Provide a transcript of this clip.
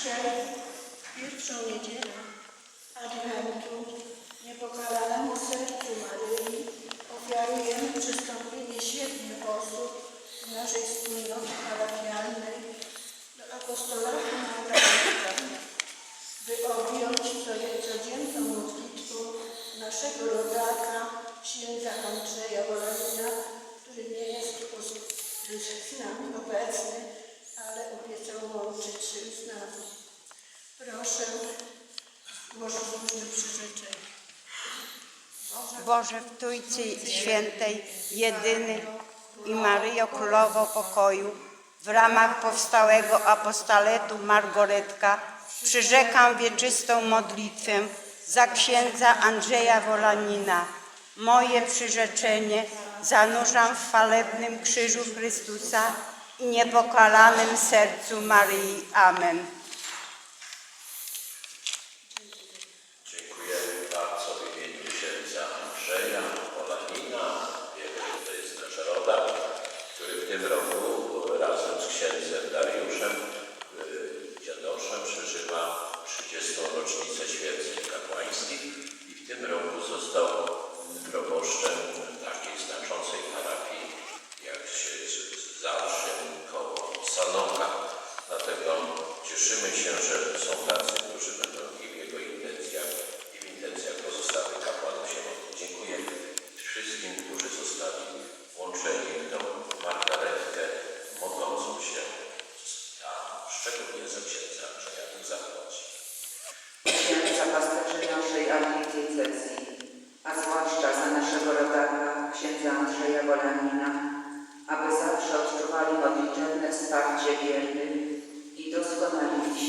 Dzisiaj, pierwszą niedzielę Adwentu, niepokalanemu sercu Maryi ofiarujemy przystąpienie siedmiu osób z naszej wspólnoty parafialnej do apostolatu Nazaretka, by objąć codzie- codzienną modlitwą naszego rodaka, księdza Andrzeja Wolanina, który nie jest tu z nami obecny, obiecał łączyć się z nami. Proszę, złożyliśmy przyrzeczenie. Boże w Trójcy Świętej, jedyny i Maryjo Królowo Pokoju, w ramach powstałego apostaletu Margoretka przyrzekam wieczystą modlitwę za księdza Andrzeja Wolanina. Moje przyrzeczenie zanurzam w chwalebnym krzyżu Chrystusa i niepokalanym sercu Maryi. Amen. Dziękujemy bardzo w imieniu księdza Andrzeja Polanina, wiemy, że to jest nasz który w tym roku razem z księdzem Dariuszem Cieszymy się, że są tacy, którzy będą w jego intencjach i w intencjach pozostałych kapłanów się modlić. Dziękuję wszystkim, którzy zostali włączeni w tą margaretkę, modlącą się, a szczególnie za księdza Andrzeja tym zapłaci. Księdza pasterzy naszej archidiecezji, a zwłaszcza za naszego rodaka, księdza Andrzeja Wolanina, aby zawsze odczuwali modlitewne wsparcie wiernych i